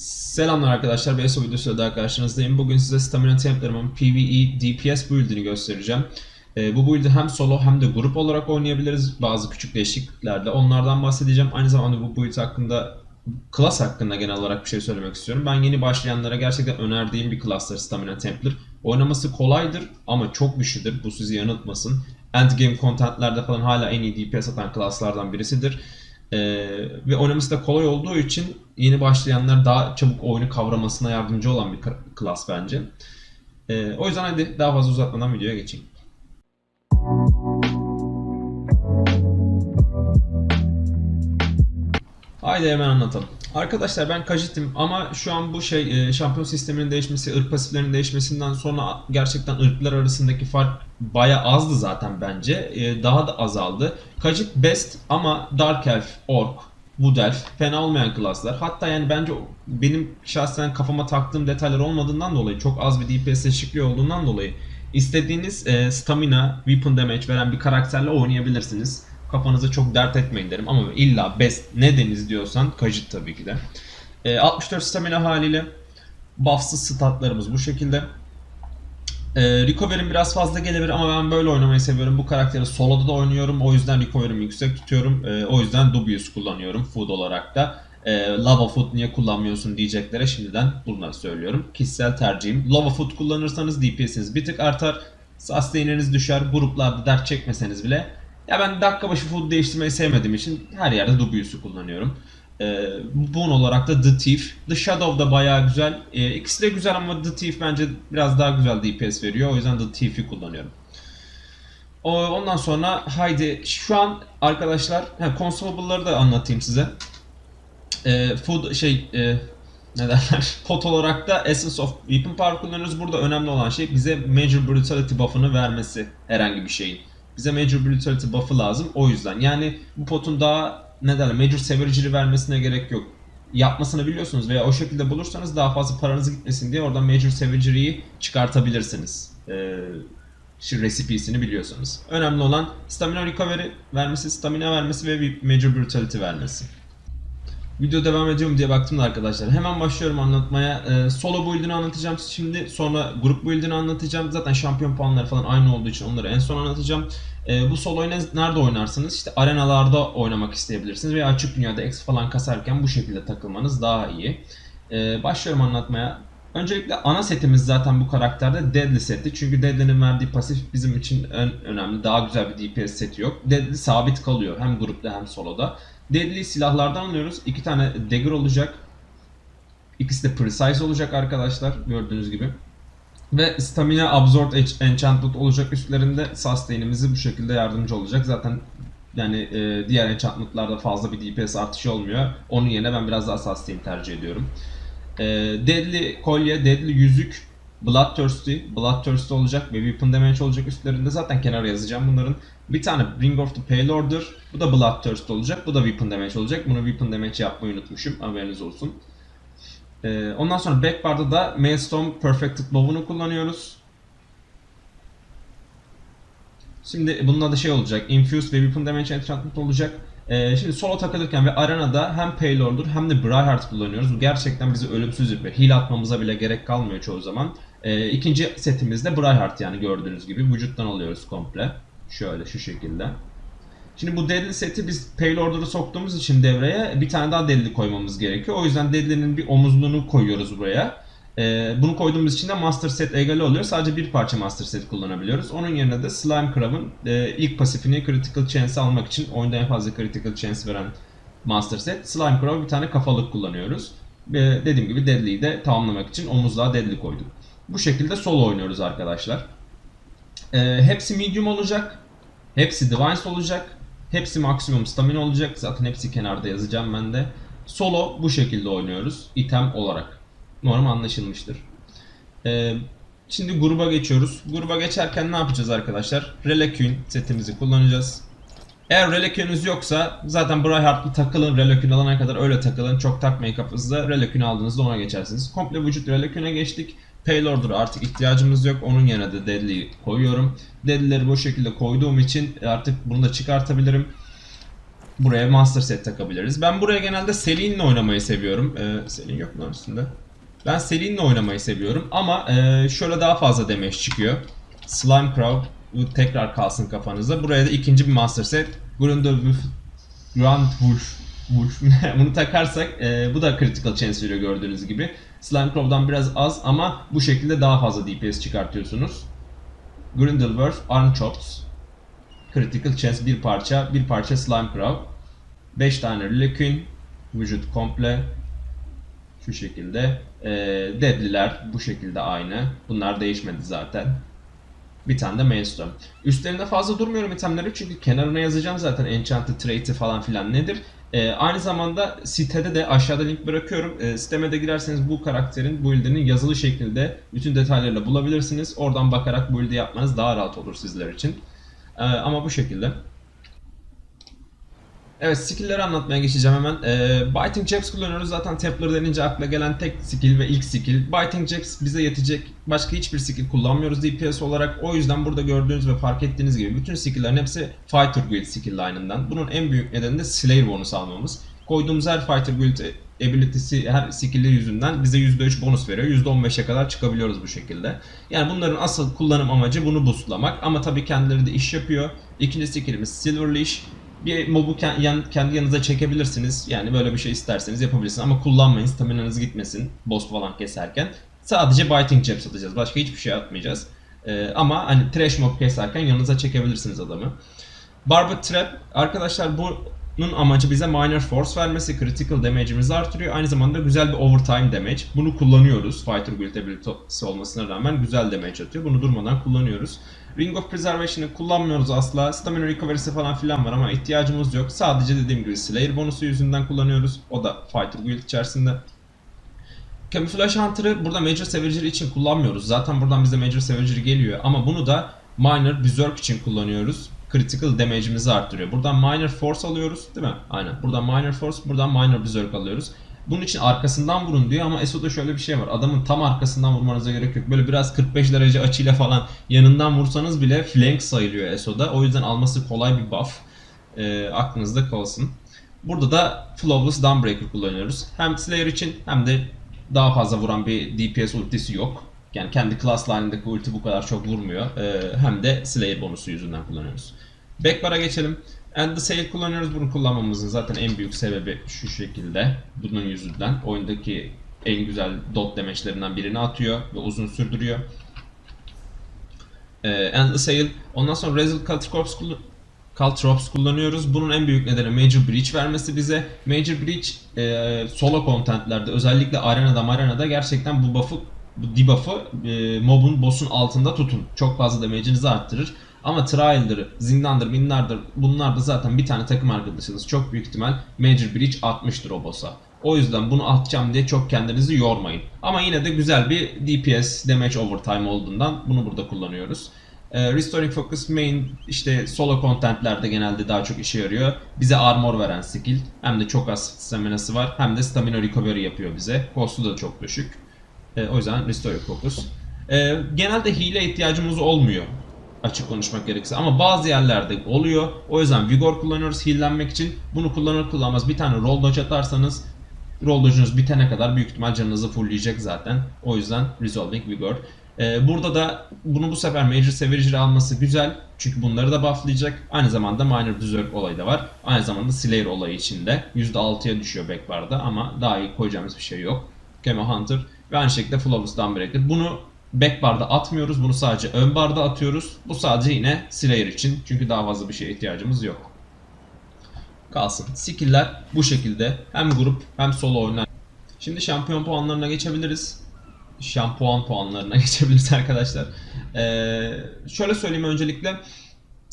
Selamlar arkadaşlar, bir ESO videosuyla daha karşınızdayım. Bugün size Stamina Templarımın PvE DPS build'ini göstereceğim. Ee, bu build'i hem solo hem de grup olarak oynayabiliriz bazı küçük değişikliklerle. Onlardan bahsedeceğim. Aynı zamanda bu build hakkında, class hakkında genel olarak bir şey söylemek istiyorum. Ben yeni başlayanlara gerçekten önerdiğim bir class'tır Stamina Templar. Oynaması kolaydır ama çok güçlüdür. Bu sizi yanıltmasın. Endgame contentlerde falan hala en iyi DPS atan class'lardan birisidir. Ee, ve oynaması da kolay olduğu için yeni başlayanlar daha çabuk oyunu kavramasına yardımcı olan bir klas bence. Ee, o yüzden hadi daha fazla uzatmadan videoya geçeyim. Haydi hemen anlatalım. Arkadaşlar ben Kajit'im ama şu an bu şey e, şampiyon sisteminin değişmesi, ırk pasiflerinin değişmesinden sonra gerçekten ırklar arasındaki fark baya azdı zaten bence. E, daha da azaldı. Kajit best ama Dark Elf, Orc, Wood Elf fena olmayan klaslar. Hatta yani bence benim şahsen kafama taktığım detaylar olmadığından dolayı çok az bir DPS eşikliği olduğundan dolayı istediğiniz e, stamina, weapon damage veren bir karakterle oynayabilirsiniz. Kafanızı çok dert etmeyin derim ama illa best ne deniz diyorsan Kajit tabii ki de. E, 64 stamina haliyle buffsız statlarımız bu şekilde. E, recovery'm biraz fazla gelebilir ama ben böyle oynamayı seviyorum. Bu karakteri solo'da da oynuyorum. O yüzden recovery'mi yüksek tutuyorum. E, o yüzden Dubious kullanıyorum food olarak da. E, Lava Food niye kullanmıyorsun diyeceklere şimdiden bunları söylüyorum. Kişisel tercihim. Lava Food kullanırsanız DPS'iniz bir tık artar. Sustain'iniz düşer. Gruplarda dert çekmeseniz bile. Ya ben dakika başı food değiştirmeyi sevmediğim için her yerde Dubious'u kullanıyorum. Ee, Boon olarak da The Thief. The Shadow da bayağı güzel. Ee, ikisi de güzel ama The Thief bence biraz daha güzel DPS veriyor. O yüzden The Thief'i kullanıyorum. O, ondan sonra haydi şu an arkadaşlar ha, consumable'ları da anlatayım size. Ee, food şey e, ne derler? Pot olarak da Essence of Weapon Power kullanıyoruz. Burada önemli olan şey bize Major Brutality buff'ını vermesi herhangi bir şeyin. Bize Major Brutality buff'ı lazım. O yüzden yani bu potun daha ne derler Major Savagery vermesine gerek yok. Yapmasını biliyorsunuz veya o şekilde bulursanız daha fazla paranız gitmesin diye oradan Major Savagery'yi çıkartabilirsiniz. Ee, şu resipesini biliyorsanız. Önemli olan stamina recovery vermesi, stamina vermesi ve Major Brutality vermesi. Video devam ediyorum diye baktım da arkadaşlar. Hemen başlıyorum anlatmaya. Ee, solo build'ini anlatacağım şimdi. Sonra grup build'ini anlatacağım. Zaten şampiyon puanları falan aynı olduğu için onları en son anlatacağım. Ee, bu soloyu ne- nerede oynarsınız? İşte arenalarda oynamak isteyebilirsiniz veya açık dünyada X falan kasarken bu şekilde takılmanız daha iyi. Ee, başlıyorum anlatmaya. Öncelikle ana setimiz zaten bu karakterde Deadly seti. Çünkü Deadly'nin verdiği pasif bizim için en önemli. Daha güzel bir DPS seti yok. Deadly sabit kalıyor hem grupta hem soloda. Deadly silahlardan alıyoruz. İki tane dagger olacak. İkisi de precise olacak arkadaşlar gördüğünüz gibi. Ve stamina absorbed ench- enchantment olacak üstlerinde sustain'imizi bu şekilde yardımcı olacak. Zaten yani e, diğer enchantment'larda fazla bir DPS artışı olmuyor. Onun yerine ben biraz daha sustain tercih ediyorum. E, deadly kolye, deadly yüzük, Bloodthirsty, Bloodthirsty olacak ve Weapon Damage olacak üstlerinde. Zaten kenara yazacağım bunların. Bir tane Ring of the Pale Order. Bu da Bloodthirst olacak. Bu da Weapon Damage olacak. Bunu Weapon Damage yapmayı unutmuşum. Haberiniz olsun. Ee, ondan sonra backbar'da da Maelstrom Perfected Bow'unu kullanıyoruz. Şimdi bunun adı şey olacak. Infused ve Weapon Damage Enchantment olacak. Ee, şimdi solo takılırken ve arenada hem Payload'dur hem de Briarheart kullanıyoruz. Bu gerçekten bizi ölümsüz yapıyor. Heal atmamıza bile gerek kalmıyor çoğu zaman. Ee, ikinci setimizde Briarheart yani gördüğünüz gibi vücuttan alıyoruz komple. Şöyle şu şekilde. Şimdi bu Deadly seti biz Payloader'ı soktuğumuz için devreye bir tane daha Deadly koymamız gerekiyor. O yüzden Deadly'nin bir omuzluğunu koyuyoruz buraya. Ee, bunu koyduğumuz için de Master Set egale oluyor. Sadece bir parça Master Set kullanabiliyoruz. Onun yerine de Slime Crab'ın e, ilk pasifini Critical Chance almak için oyunda en fazla Critical Chance veren Master Set. Slime Crab'a bir tane kafalık kullanıyoruz. Ve dediğim gibi Deadly'yi de tamamlamak için omuzluğa Deadly koyduk. Bu şekilde solo oynuyoruz arkadaşlar. Ee, hepsi medium olacak. Hepsi Divines olacak. Hepsi maksimum stamina olacak. Zaten hepsi kenarda yazacağım ben de. Solo bu şekilde oynuyoruz. item olarak. Umarım anlaşılmıştır. Ee, şimdi gruba geçiyoruz. Gruba geçerken ne yapacağız arkadaşlar? Relekün setimizi kullanacağız. Eğer Relekün'ünüz yoksa zaten Briarheart'lı takılın. Relekün alana kadar öyle takılın. Çok takmayın kafanızda. Relekün aldığınızda ona geçersiniz. Komple vücut Relekün'e geçtik. Payloader'a artık ihtiyacımız yok. Onun yerine de Deadly'yi koyuyorum. Deadly'leri bu şekilde koyduğum için artık bunu da çıkartabilirim. buraya Master Set takabiliriz. Ben buraya genelde Selin'le oynamayı seviyorum. Ee, Selin yok mu üstünde? Ben Selin'le oynamayı seviyorum ama e, şöyle daha fazla damage çıkıyor. Slime Crow tekrar kalsın kafanızda. Buraya da ikinci bir Master Set. Grundle Grand Wolf. Wolf. Bunu takarsak e, bu da critical chance veriyor gördüğünüz gibi. Slime biraz az ama bu şekilde daha fazla DPS çıkartıyorsunuz. Grindelwolf, Arm Chops. Critical Chance bir parça, bir parça Slime Crow. 5 tane Liquin, vücut komple. Şu şekilde. E, Deadliler bu şekilde aynı. Bunlar değişmedi zaten. Bir tane de Mainstone. Üstlerinde fazla durmuyorum itemleri çünkü kenarına yazacağım zaten Enchanted Trait'i falan filan nedir. Ee, aynı zamanda sitede de aşağıda link bırakıyorum. Ee, siteme de girerseniz bu karakterin build'inin yazılı şeklinde bütün detaylarıyla bulabilirsiniz. Oradan bakarak build'i yapmanız daha rahat olur sizler için. Ee, ama bu şekilde. Evet skill'leri anlatmaya geçeceğim hemen. Ee, Biting Jabs kullanıyoruz. Zaten Templar denince akla gelen tek skill ve ilk skill. Biting Jabs bize yetecek başka hiçbir skill kullanmıyoruz DPS olarak. O yüzden burada gördüğünüz ve fark ettiğiniz gibi bütün skill'lerin hepsi Fighter Guild skill line'ından. Bunun en büyük nedeni de Slayer bonus almamız. Koyduğumuz her Fighter Guild ability'si her skill'i yüzünden bize %3 bonus veriyor. %15'e kadar çıkabiliyoruz bu şekilde. Yani bunların asıl kullanım amacı bunu boostlamak. Ama tabii kendileri de iş yapıyor. İkinci skill'imiz Silver Leash bir mobu kendi yanınıza çekebilirsiniz. Yani böyle bir şey isterseniz yapabilirsiniz ama kullanmayın. Staminanız gitmesin boss falan keserken. Sadece biting jab atacağız. Başka hiçbir şey atmayacağız. Ee, ama hani trash mob keserken yanınıza çekebilirsiniz adamı. Barber Trap arkadaşlar bunun amacı bize minor force vermesi, critical damage'imizi artırıyor. Aynı zamanda güzel bir overtime damage. Bunu kullanıyoruz. Fighter build ability'si olmasına rağmen güzel damage atıyor. Bunu durmadan kullanıyoruz. Ring of Preservation'ı kullanmıyoruz asla. Stamina Recovery'si falan filan var ama ihtiyacımız yok. Sadece dediğim gibi Slayer bonusu yüzünden kullanıyoruz. O da Fighter Guild içerisinde. Camouflage Hunter'ı burada Major Savagery için kullanmıyoruz. Zaten buradan bize Major Savagery geliyor. Ama bunu da Minor Berserk için kullanıyoruz. Critical damage'imizi arttırıyor. Buradan Minor Force alıyoruz değil mi? Aynen. Buradan Minor Force, buradan Minor Berserk alıyoruz. Bunun için arkasından vurun diyor ama Eso'da şöyle bir şey var. Adamın tam arkasından vurmanıza gerek yok. Böyle biraz 45 derece açıyla falan yanından vursanız bile flank sayılıyor Eso'da. O yüzden alması kolay bir buff. E, aklınızda kalsın. Burada da Flawless Dawnbreaker kullanıyoruz. Hem Slayer için hem de daha fazla vuran bir DPS ultisi yok. Yani kendi class line'ındaki ulti bu kadar çok vurmuyor. E, hem de Slayer bonusu yüzünden kullanıyoruz. Backbar'a geçelim. And the Sail kullanıyoruz. Bunu kullanmamızın zaten en büyük sebebi şu şekilde. Bunun yüzünden. Oyundaki en güzel dot demeçlerinden birini atıyor ve uzun sürdürüyor. Ee, and the Sail. Ondan sonra Razel Culture Corps kullan Caltrops kullanıyoruz. Bunun en büyük nedeni Major Breach vermesi bize. Major Breach e, solo contentlerde özellikle arenada marenada gerçekten bu buff'ı bu debuff'ı e, mobun boss'un altında tutun. Çok fazla damage'inizi arttırır. Ama Trial'dır, Zindan'dır, Minnar'dır bunlar da zaten bir tane takım arkadaşınız. Çok büyük ihtimal Major Breach atmıştır o boss'a. O yüzden bunu atacağım diye çok kendinizi yormayın. Ama yine de güzel bir DPS damage overtime olduğundan bunu burada kullanıyoruz. Ee, Restoring Focus main işte solo contentlerde genelde daha çok işe yarıyor. Bize armor veren skill. Hem de çok az staminası var hem de stamina recovery yapıyor bize. Cost'u da çok düşük. Ee, o yüzden Restoring Focus. Ee, genelde hile ihtiyacımız olmuyor açık konuşmak gerekirse. Ama bazı yerlerde oluyor. O yüzden Vigor kullanıyoruz heallenmek için. Bunu kullanır kullanmaz bir tane roll dodge atarsanız roll dodge'unuz bitene kadar büyük ihtimal canınızı fullleyecek zaten. O yüzden Resolving Vigor. Ee, burada da bunu bu sefer Major Savagery alması güzel. Çünkü bunları da bufflayacak. Aynı zamanda Minor Berserk olayı da var. Aynı zamanda Slayer olayı içinde. %6'ya düşüyor backbar'da ama daha iyi koyacağımız bir şey yok. Camo Hunter ve aynı şekilde Flawless Dawnbreaker. Bunu back barda atmıyoruz. Bunu sadece ön barda atıyoruz. Bu sadece yine Slayer için. Çünkü daha fazla bir şeye ihtiyacımız yok. Kalsın. Skill'ler bu şekilde. Hem grup hem solo oynar. Şimdi şampiyon puanlarına geçebiliriz. Şampuan puanlarına geçebiliriz arkadaşlar. Ee, şöyle söyleyeyim öncelikle.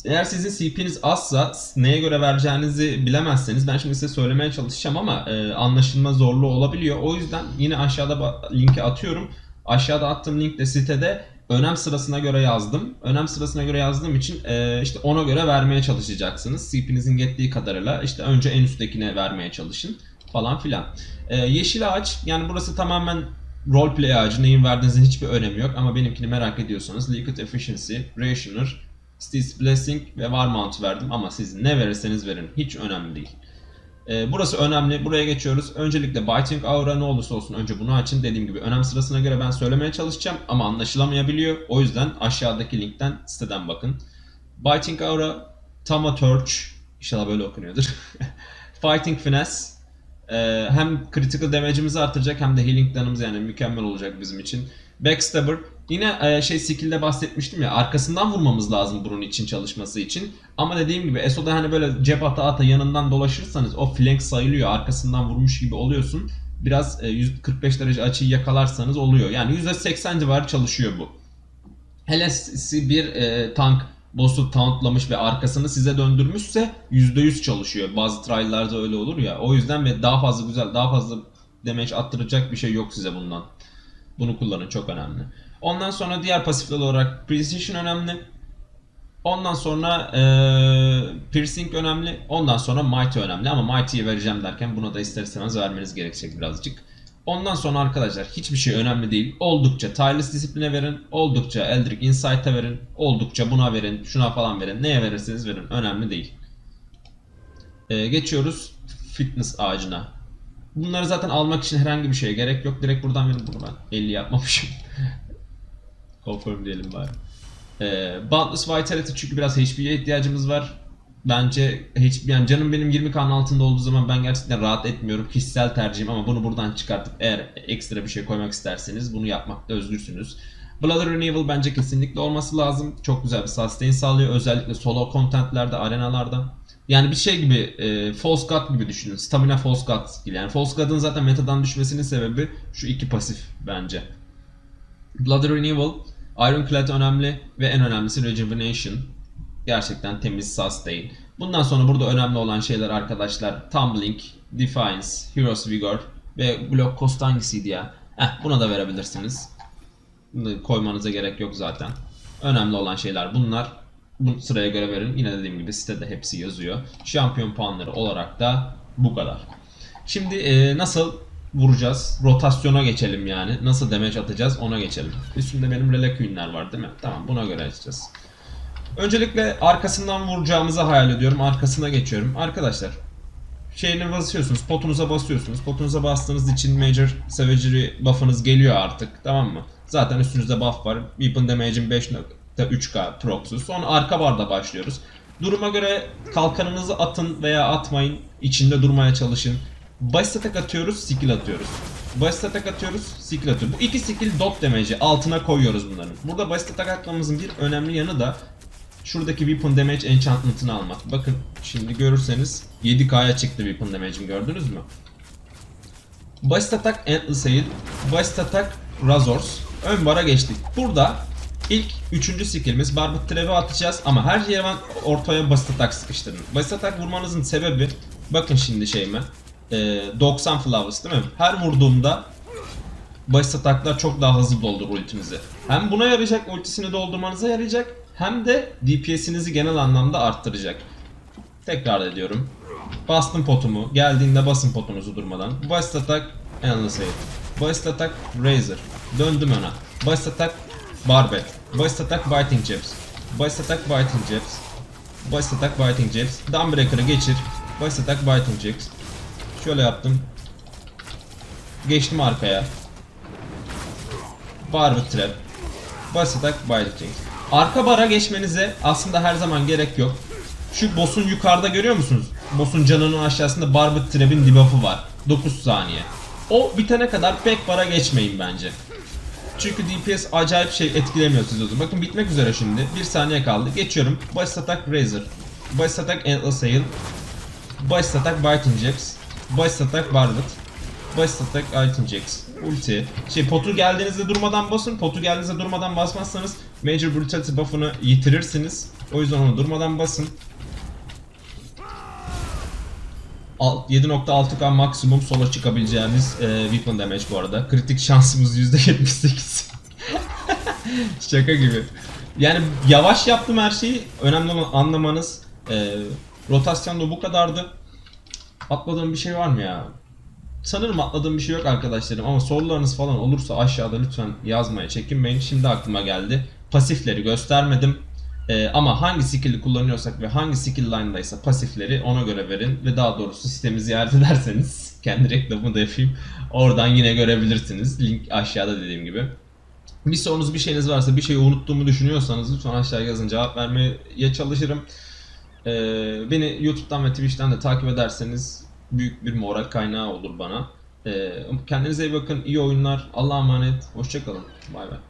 Eğer sizin CP'niz azsa neye göre vereceğinizi bilemezseniz ben şimdi size söylemeye çalışacağım ama e, anlaşılma zorluğu olabiliyor. O yüzden yine aşağıda linki atıyorum. Aşağıda attığım linkte sitede önem sırasına göre yazdım. Önem sırasına göre yazdığım için e, işte ona göre vermeye çalışacaksınız. CP'nizin yettiği kadarıyla işte önce en üsttekine vermeye çalışın falan filan. E, yeşil ağaç yani burası tamamen roleplay ağacı. Neyin verdiğinizin hiçbir önemi yok ama benimkini merak ediyorsanız Liquid Efficiency, Rationer, Steve's Blessing ve Warmount verdim ama siz ne verirseniz verin. Hiç önemli değil. Ee, burası önemli. Buraya geçiyoruz. Öncelikle Biting Aura ne olursa olsun önce bunu açın. Dediğim gibi önem sırasına göre ben söylemeye çalışacağım ama anlaşılamayabiliyor. O yüzden aşağıdaki linkten siteden bakın. Biting Aura, Tama Torch, inşallah böyle okunuyordur. Fighting Finesse, ee, hem critical damage'imizi artıracak hem de healing damage yani mükemmel olacak bizim için. Backstabber yine e, şey skill'de bahsetmiştim ya arkasından vurmamız lazım bunun için çalışması için. Ama dediğim gibi Eso'da hani böyle cep ata ata yanından dolaşırsanız o flank sayılıyor. Arkasından vurmuş gibi oluyorsun. Biraz e, 145 derece açıyı yakalarsanız oluyor. Yani %80 civarı çalışıyor bu. Hele bir e, tank boss'u tauntlamış ve arkasını size döndürmüşse %100 çalışıyor. Bazı trial'larda öyle olur ya. O yüzden ve daha fazla güzel, daha fazla damage attıracak bir şey yok size bundan. Bunu kullanın çok önemli. Ondan sonra diğer pasifler olarak Precision önemli. Ondan sonra eee Piercing önemli. Ondan sonra Mighty önemli ama Mighty'yi vereceğim derken buna da ister istemez vermeniz gerekecek birazcık. Ondan sonra arkadaşlar hiçbir şey önemli değil. Oldukça Tireless Discipline'e verin. Oldukça Eldritch Insight'a verin. Oldukça buna verin. Şuna falan verin. Neye verirseniz verin. Önemli değil. Ee, geçiyoruz Fitness ağacına. Bunları zaten almak için herhangi bir şeye gerek yok. Direkt buradan verin. Bunu ben 50 yapmamışım. Confirm diyelim bari. Ee, Boundless Vitality çünkü biraz HP'ye ihtiyacımız var. Bence HP, yani canım benim 20k'nın altında olduğu zaman ben gerçekten rahat etmiyorum. Kişisel tercihim ama bunu buradan çıkartıp eğer ekstra bir şey koymak isterseniz bunu yapmakta özgürsünüz. Blood Renewal bence kesinlikle olması lazım. Çok güzel bir sustain sağlıyor. Özellikle solo contentlerde, arenalarda. Yani bir şey gibi, e, False God gibi düşünün. Stamina False God gibi. Yani False God'ın zaten metadan düşmesinin sebebi şu iki pasif bence. Blood Renewal, Ironclad önemli ve en önemlisi Rejuvenation. Gerçekten temiz sustain. Bundan sonra burada önemli olan şeyler arkadaşlar Tumbling, Defiance, Heroes Vigor ve Block Cost hangisiydi ya? Heh, buna da verebilirsiniz. Bunu koymanıza gerek yok zaten. Önemli olan şeyler bunlar. Bu sıraya göre verin. Yine dediğim gibi sitede hepsi yazıyor. Şampiyon puanları olarak da bu kadar. Şimdi e, nasıl vuracağız? Rotasyona geçelim yani. Nasıl damage atacağız ona geçelim. Üstünde benim Reliquin'ler var değil mi? Tamam buna göre açacağız. Öncelikle arkasından vuracağımızı hayal ediyorum. Arkasına geçiyorum. Arkadaşlar şeyine basıyorsunuz, potunuza basıyorsunuz. Potunuza bastığınız için Major Savagery buff'ınız geliyor artık. Tamam mı? Zaten üstünüzde buff var. Weapon Damage'in 5.3k prox'u. Sonra arka barda başlıyoruz. Duruma göre kalkanınızı atın veya atmayın. İçinde durmaya çalışın. Basit atak atıyoruz, skill atıyoruz. Basit atak atıyoruz, skill atıyoruz. Bu iki skill dot damage'i altına koyuyoruz bunların. Burada basit atak atmamızın bir önemli yanı da şuradaki weapon damage enchantment'ını almak. Bakın şimdi görürseniz 7k'ya çıktı weapon damage'im gördünüz mü? Basit atak Endless Aid, basit atak Razors. Ön bara geçtik. Burada ilk üçüncü skillimiz Barbed Trap'i atacağız ama her zaman ortaya basit atak sıkıştırın. Basit atak vurmanızın sebebi bakın şimdi şeyime e, 90 Flawless değil mi? Her vurduğumda basit ataklar çok daha hızlı doldurur ultimizi. Hem buna yarayacak, ultisini doldurmanıza yarayacak hem de DPS'inizi genel anlamda arttıracak. Tekrar ediyorum. Bastım potumu. Geldiğinde basın potunuzu durmadan. Basit atak Endless Aid. Basit atak Razor. Döndüm öne. Basit atak Barbet. Basit atak Biting Jabs. Basit atak Biting Jabs. Basit atak Biting Jabs. Dawnbreaker'ı geçir. Basit atak Biting Jabs. Şöyle yaptım. Geçtim arkaya. Barber Trap. Basit atak Biting. Arka bara geçmenize aslında her zaman gerek yok. Şu boss'un yukarıda görüyor musunuz? Boss'un canının aşağısında Barbed Trap'in debuff'ı var. 9 saniye. O bitene kadar pek bara geçmeyin bence. Çünkü DPS acayip şey etkilemiyor sizi o. Bakın bitmek üzere şimdi. 1 saniye kaldı. Geçiyorum. Basit atak Razor. Basit atak Endless Hail. Basit atak Biting Jabs. Basit atak Barbed. Basit atak Item Jax. Ulti. Şey potu geldiğinizde durmadan basın. Potu geldiğinizde durmadan basmazsanız Major Brutality buff'ını yitirirsiniz. O yüzden onu durmadan basın. Alt- 7.6k maksimum sola çıkabileceğimiz e, weapon damage bu arada. Kritik şansımız %78. Şaka gibi. Yani yavaş yaptım her şeyi. Önemli olan anlamanız. E, rotasyon da bu kadardı. Atladığım bir şey var mı ya? Sanırım atladığım bir şey yok arkadaşlarım ama sorularınız falan olursa aşağıda lütfen yazmaya çekinmeyin. Şimdi aklıma geldi. Pasifleri göstermedim. Ee, ama hangi skill'i kullanıyorsak ve hangi skill line'daysa pasifleri ona göre verin ve daha doğrusu sistemi ziyaret ederseniz kendi reklamımı da yapayım. Oradan yine görebilirsiniz. Link aşağıda dediğim gibi. Bir sorunuz bir şeyiniz varsa bir şeyi unuttuğumu düşünüyorsanız lütfen aşağıya yazın cevap vermeye çalışırım. Ee, beni YouTube'dan ve Twitch'ten de takip ederseniz büyük bir moral kaynağı olur bana. Ee, kendinize iyi bakın, iyi oyunlar, Allah'a emanet, hoşçakalın, bay bay.